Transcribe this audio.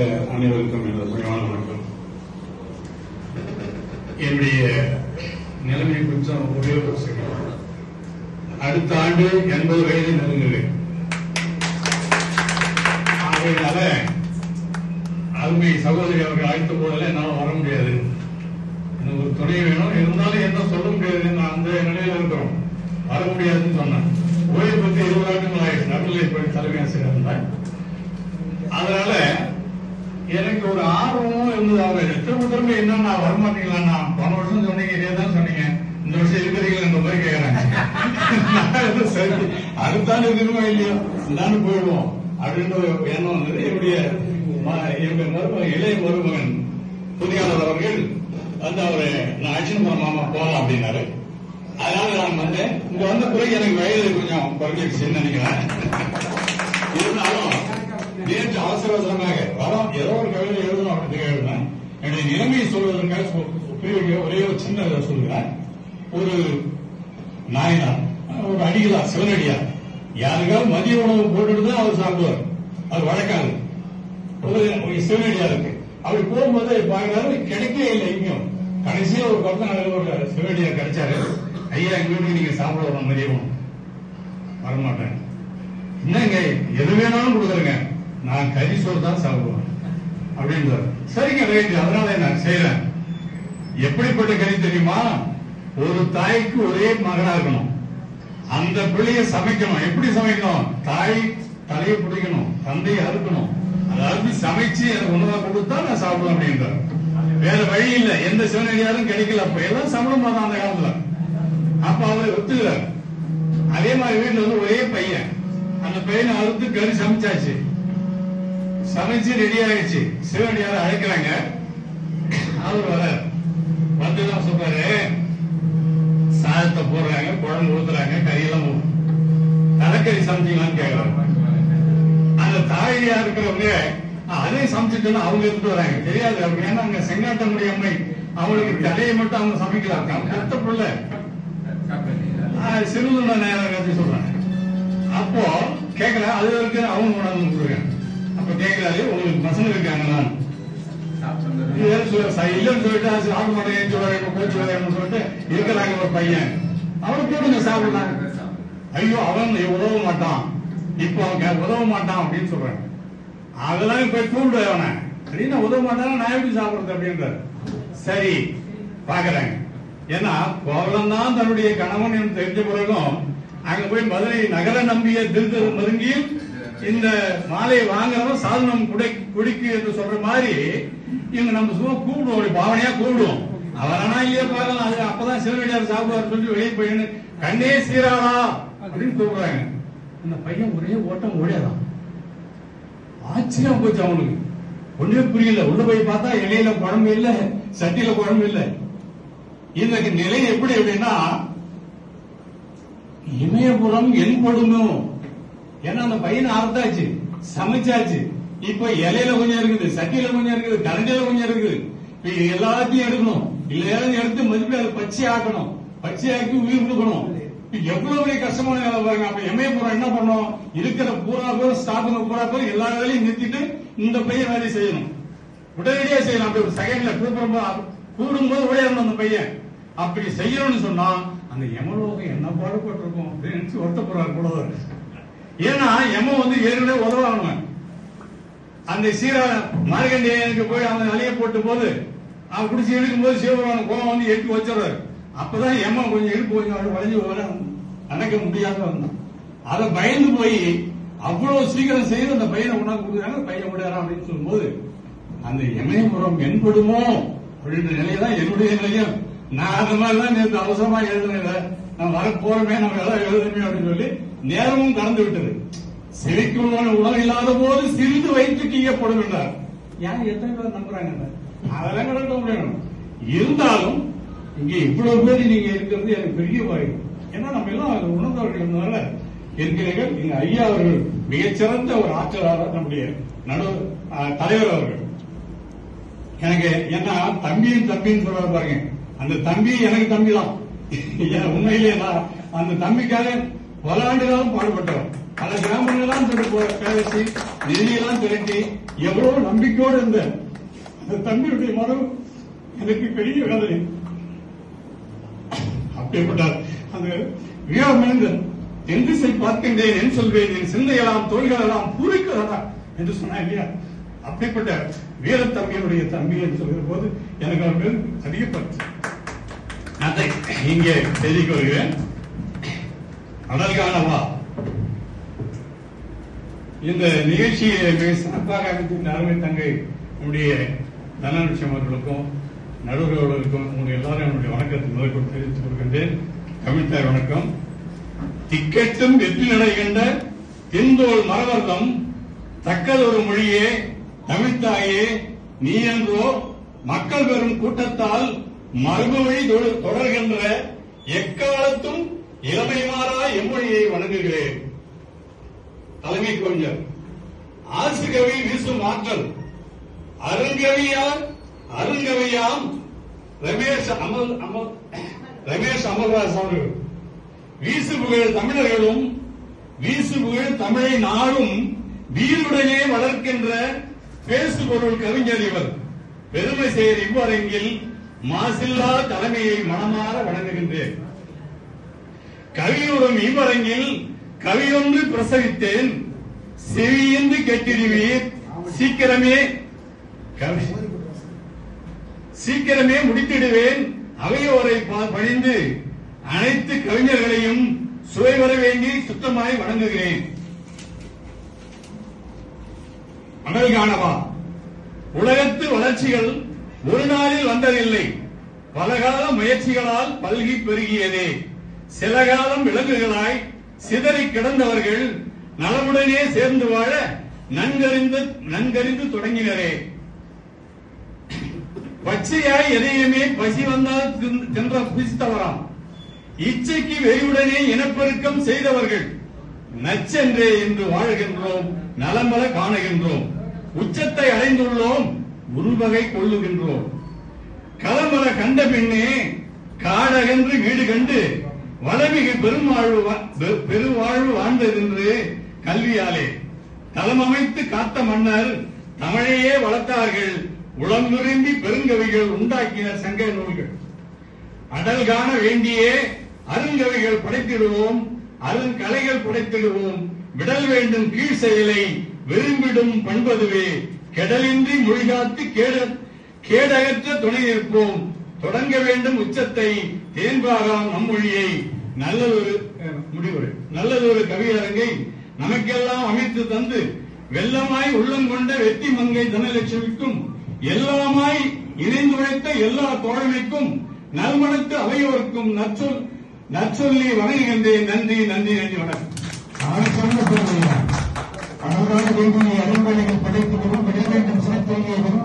வந்த அனைவருக்கும் எனது பணிவான வணக்கம். என்னுடைய நிலைமை கொஞ்சம் உபயோக அடுத்த ஆண்டு எண்பது வயது நெருங்குகிறேன் ஆகையினால அருமை சகோதரி அவர்கள் அழைத்த போதெல்லாம் என்னால் வர முடியாது. எனக்கு ஒரு துணை வேணும். இருந்தாலும் என்ன சொல்ல முடியாது நான் அந்த நிலையில இருக்கிறோம். வர முடியாதுன்னு சொன்னேன். ஓய்வு பத்தி இருபது ஆண்டுகள் ஆயிடுச்சு. நடுநிலைப்பள்ளி தலைமை ஆசிரியர் இருந்தேன் அதனால எனக்கு ஒரு ஆர்வமும் இருந்தது. அவர் திரும்ப திரும்ப என்ன நான் வரமாட்டீங்களா நான் போன வருஷம் சொன்னீங்க இதே தான் சொன்னீங்க. இந்த வருஷம் இருக்கிறீங்களா? இந்த மாதிரி கேட்கறேன் சரி அடுத்தாண்டு திரும்ப இல்லையோ? இந்தாண்டு போயிடுவோம். அப்படின்ற ஒரு எண்ணம் வந்தது. என்னுடைய என்னுடைய மருமகன் இளைய மருமகன் புதியாளர் அவர்கள் வந்து அவரை நான் அழைச்சிட்டு மாமா போகலாம் அப்படின்னாரு. அதனால நான் வந்தேன். இங்க வந்த பிறகு எனக்கு வயது கொஞ்சம் குறைஞ்சிருச்சுன்னு நினைக்கிறேன். இருந்தாலும் நேற்று அவசர அவசரமாக வரோம் ஏதோ ஒரு கவிதை எழுதணும் அப்படின்னு எழுதினேன் என்னுடைய நிலைமையை சொல்வதற்காக புரிய ஒரே ஒரு சின்ன இதை சொல்கிறேன் ஒரு நாயனார் ஒரு அடிகளா சிவனடியார். யாருக்காவது மதிய உணவு போட்டுட்டு தான் அவர் சாப்பிடுவார். அது வழக்காது ஒரு ஒரு இருக்கு. அப்படி போகும்போது பாக்கிறாரு கிடைக்கவே இல்லை எங்கேயும் கடைசியா ஒரு பக்கம் ஒரு சிவனடியார் கிடைச்சாரு. ஐயா எங்க வீட்டுக்கு நீங்க சாப்பிட வரணும் மதிய உணவு. வரமாட்டேன். என்னங்க எது வேணாலும் கொடுக்குறேங்க நான் கறி சோறு தான் சாப்பிடுவேன். அப்படின்னு சரிங்க ரைட்டு. அதனால நான் செய்யறேன் எப்படிப்பட்ட கறி தெரியுமா? ஒரு தாய்க்கு ஒரே மகனா இருக்கணும். அந்த பிள்ளைய சமைக்கணும். எப்படி சமைக்கணும்? தாய் தலையை பிடிக்கணும். தந்தையை அறுக்கணும். அதாவது சமைச்சு எனக்கு உணவா கொடுத்தா நான் சாப்பிடுவேன் அப்படின்றார் வேற வழி இல்ல. எந்த சிவனடியாரும் கிடைக்கல. அப்ப எல்லாம் சம்பளம் தான் அந்த காலத்துல. அப்ப அவரை ஒத்துக்கிறார். அதே மாதிரி வீட்டுல வந்து ஒரே பையன். அந்த பையனை அறுத்து கறி சமைச்சாச்சு. சமைச்சு ரெடி ஆயிடுச்சு. சிவனடியார அழைக்கிறாங்க. அவர் வர. வந்துதான் சொல்றாரு சாதத்தை போடுறாங்க குழம்பு ஊத்துறாங்க கறியெல்லாம் தலைக்கறி சமைச்சீங்களான்னு கேட்கறாங்க அந்த தாயா இருக்கிறவங்க அதே சமைச்சிட்டு அவங்க எடுத்துட்டு வராங்க. தெரியாது அவங்க ஏன்னா அங்க செங்காட்டங்குடி அம்மை அவங்களுக்கு தலையை மட்டும் அவங்க சமைக்கலாம் அவங்க பெத்த பிள்ளை. சிறுதுள்ள நேரம் சொல்றாங்க அப்போ கேட்கல அது வரைக்கும் அவங்க உணவு கொடுக்குறாங்க அப்ப கேட்கறாரு உங்களுக்கு பசங்க இருக்காங்களா இல்லைன்னு சொல்லிட்டு சாப்பிட மாட்டேன் சொல்றாரு கோச்சு வரையணும்னு சொல்லிட்டு இருக்கிறாங்க ஒரு பையன். அவனை கூடுங்க சாப்பிடலாம். ஐயோ அவன் உதவ மாட்டான். இப்போ அவன் உதவ மாட்டான் அப்படின்னு சொல்றாங்க அதெல்லாம் போய் கூப்பிடு அவனை. அப்படின்னு உதவ மாட்டான் நான் எப்படி சாப்பிடுறது அப்படின்றாரு. சரி பாக்குறாங்க ஏன்னா கோவலம் தான் தன்னுடைய கணவன் என்று தெரிஞ்ச பிறகும் அங்க போய் மதுரை நகர நம்பிய திருத்தரு மருங்கியில் இந்த மாலையை வாங்குறவன் சாதனம் குடை குடிக்கு என்று சொல்ற மாதிரி இவங்க நம்ம சும்மா கூப்பிடுவோம் அப்படி பாவனையா கூப்பிடுவோம். அவரானா இல்லையா பார்க்கலாம் அது அப்பதான் சிவனடியார் சாப்பிடுவார் சொல்லி வெளியே போயின்னு கண்ணே சீராளா அப்படின்னு கூப்பிடுறாங்க. அந்த பையன் ஒரே ஓட்டம் ஓடியாதான். ஆச்சரியம் போச்சு அவனுக்கு. ஒண்ணுமே புரியல. உள்ள போய் பார்த்தா இலையில குழம்பு இல்ல சட்டியில குழம்பு இல்ல. இந்த நிலை எப்படி அப்படின்னா இமயபுரம் என் கொடுமோ ஏன்னா அந்த பையனை அறுத்தாச்சு சமைச்சாச்சு. இப்ப இலையில கொஞ்சம் இருக்குது சட்டியில கொஞ்சம் இருக்குது கரண்டியில கொஞ்சம் இருக்குது. இப்ப எல்லாத்தையும் எடுக்கணும். இல்லையா எடுத்து மறுபடியும் அதை பச்சை ஆக்கணும். பச்சை ஆக்கி உயிர் கொடுக்கணும். எவ்வளவு பெரிய கஷ்டமான வேலை பாருங்க. அப்ப இமயபுரம் என்ன பண்ணும்? இருக்கிற பூரா பேரும் ஸ்டாஃபுங்க பூரா பேரும் எல்லா வேலையும் நிறுத்திட்டு இந்த பையன் வேலையை செய்யணும். உடனடியா செய்யலாம் அப்படி ஒரு செகண்ட்ல கூப்பிடும்போது கூடும்போது உடையணும் அந்த பையன். அப்படி செய்யணும்னு சொன்னா அந்த எமலோகம் என்ன பாடுபட்டிருக்கும்? அப்படின்னு நினைச்சு வருத்தப்படுறாரு கூட ஏன்னா எம்ம வந்து ஏற்கனவே உதவாங்க அந்த சீரா மார்கண்டேயனுக்கு போய் அவன் அலைய போட்ட போது அவன் குடிச்சு இழுக்கும் போது சிவபெருமான கோபம் வந்து எடுத்து வச்சிடறாரு. அப்பதான் யமன் கொஞ்சம் இழுப்பு கொஞ்சம் அப்படி வளைஞ்சு வர அணைக்க முடியாத வந்தான் அதை பயந்து போய் அவ்வளவு சீக்கிரம் செய்து அந்த பையனை கொண்டாந்து கொடுக்குறாங்க பையன் விடுறான் அப்படின்னு சொல்லும்போது அந்த எமயபுரம் என்படுமோ அப்படின்ற நிலையதான் என்னுடைய நிலையம். நான் அந்த மாதிரிதான் நேற்று அவசரமா எழுதுனேன் நான் வர நம்ம எல்லாம் எழுதுமே அப்படின்னு சொல்லி நேரமும் கடந்து விட்டது. செவிக்குள்ளான உணவு இல்லாத போது சிறிது வைத்து கீயப்படும் என்றார். ஏன் எத்தனை பேர் நம்புறாங்க அதெல்லாம் கடக்க முடியும் இருந்தாலும் இங்க இவ்வளவு பேர் நீங்க இருக்கிறது எனக்கு பெரிய வாய்ப்பு ஏன்னா நம்ம எல்லாம் அதை உணர்ந்தவர்கள் இருந்தனால இருக்கிறீர்கள் எங்க ஐயா அவர்கள் மிகச்சிறந்த ஒரு ஆற்றலாளர் நம்முடைய நடு தலைவர் அவர்கள். எனக்கு என்ன தம்பியும் தம்பின்னு சொல்றாரு பாருங்க. அந்த தம்பி எனக்கு தம்பி தான் உண்மையிலே நான் அந்த தம்பிக்காக பல ஆண்டுகளும் பாடுபட்டோம். பல கிராமங்களெல்லாம் பேசி நிதியெல்லாம் திரட்டி எவ்வளவு நம்பிக்கையோடு இருந்த அந்த தம்பியுடைய மனம் எனக்கு பெரிய வேதனை அப்படிப்பட்டார் அந்த வீர மனிதன் என் திசை பார்க்கின்றேன் என் சொல்வேன் என் சிந்தையெல்லாம் தோள்களெல்லாம் பூரிக்கிறதா? என்று சொன்னா இல்லையா? அப்படிப்பட்ட வீரத்தம்பியனுடைய தம்பி என்று சொல்கிற போது எனக்கு அவர் மேல் இங்கே செய்தி கொள்கிறேன் செய்திக்கு காணவா. இந்த நிகழ்ச்சியை மிக சிறப்பாக அமைத்திருந்த அருமை தங்கை நம்முடைய தனலட்சுமி அவர்களுக்கும் நடுவர்களுக்கும் உங்களுடைய எல்லாரும் என்னுடைய வணக்கத்தை முதற்கொண்டு தெரிவித்துக் கொள்கின்றேன். தமிழ்த்தார் வணக்கம். திக்கட்டும் வெற்றி நடைகின்ற தென்தோள் மரவர்தம் தக்கதொரு மொழியே தமிழ்த்தாயே நீ என்றோ மக்கள் பெறும் கூட்டத்தால் மரபு தொடர்கின்ற எக்காலத்தும் இளமை மாறா எம்மொழியை வணங்குகிறேன். தலைமை கொஞ்சம் ஆசுகவி வீசும் ஆற்றல். அருங்கவியார் அருங்கவியாம். ரமேஷ் அமல் அமல் ரமேஷ் அமல்ராஜ் அவர்கள் வீசு புகழ் தமிழர்களும் வீசு புகழ் தமிழை நாடும் வீருடனே வளர்க்கின்ற பேசுபொருள் கவிஞர் இவர். பெருமை சேர் இவ்வரங்கில் மாசில்லா தலைமையை மனமாற வணங்குகின்றேன். கவியுறும் இவ்வரங்கில் கவியொன்று பிரசவித்தேன். செவியென்று கேட்டிருவீர். சீக்கிரமே கவி சீக்கிரமே முடித்திடுவேன். அவையோரை ப- பணிந்து அனைத்து கவிஞர்களையும் சுவை வர வேண்டி சுத்தமாய் வணங்குகிறேன். அனல் காணவா உலகத்து வளர்ச்சிகள் ஒரு நாளில் வந்ததில்லை. பலகால முயற்சிகளால் பல்கி பெருகியதே. சில காலம் விலங்குகளாய் சிதறி கிடந்தவர்கள் நலமுடனே சேர்ந்து வாழ நன்கறிந்து நன்கறிந்து தொடங்கினரே. பச்சையாய் எதையுமே பசி வந்தால் தின்- தின்ற புசித்தவராம். இச்சைக்கு வெறியுடனே இனப்பெருக்கம் செய்தவர்கள் நச்சென்றே என்று வாழ்கின்றோம் நலம்பல காணுகின்றோம். உச்சத்தை அடைந்துள்ளோம் உருவகை கொள்ளுகின்றோம். களமல கண்ட பின்னே காடகன்று வீடு கண்டு வளமிகு பெருமாழ்வு வா- பெ- பெருவாழ்வு வாழ்ந்ததென்று கல்வியாலே. தலமமைத்து காத்த மன்னர் தமிழையே வளர்த்தார்கள். உளந்துருந்தி பெருங்கவிகள் உண்டாக்கினர் சங்க நூல்கள். அடல் காண வேண்டியே அருங்கவிகள் படைத்திடுவோம். அருங்கலைகள் படைத்திடுவோம். விடல் வேண்டும் கீழ் செயலை விரும்பிடும் பண்பதுவே கெடலின்றி மொழிகாத்து கேடகற்ற துணை நிற்போம் தொடங்க வேண்டும் உச்சத்தை தேன்பாகாம் நம்மொழியை. நல்லதொரு முடிவுரை. நல்லதொரு கவியரங்கை நமக்கெல்லாம் அமைத்து தந்து வெள்ளமாய் உள்ளம் கொண்ட வெற்றி மங்கை தனலட்சுமிக்கும் எல்லாமாய் இணைந்து உழைத்த எல்லா தோழமைக்கும் நல்மணத்து அவையோருக்கும் நற்சொல் நற்சொல்லி வணங்குகின்றேன். நன்றி நன்றி நன்றி வணக்கம். அவரோடு தேவனை அறிவுரைகள் படைத்திடவும் விட வேண்டும் சிறப்பேறிய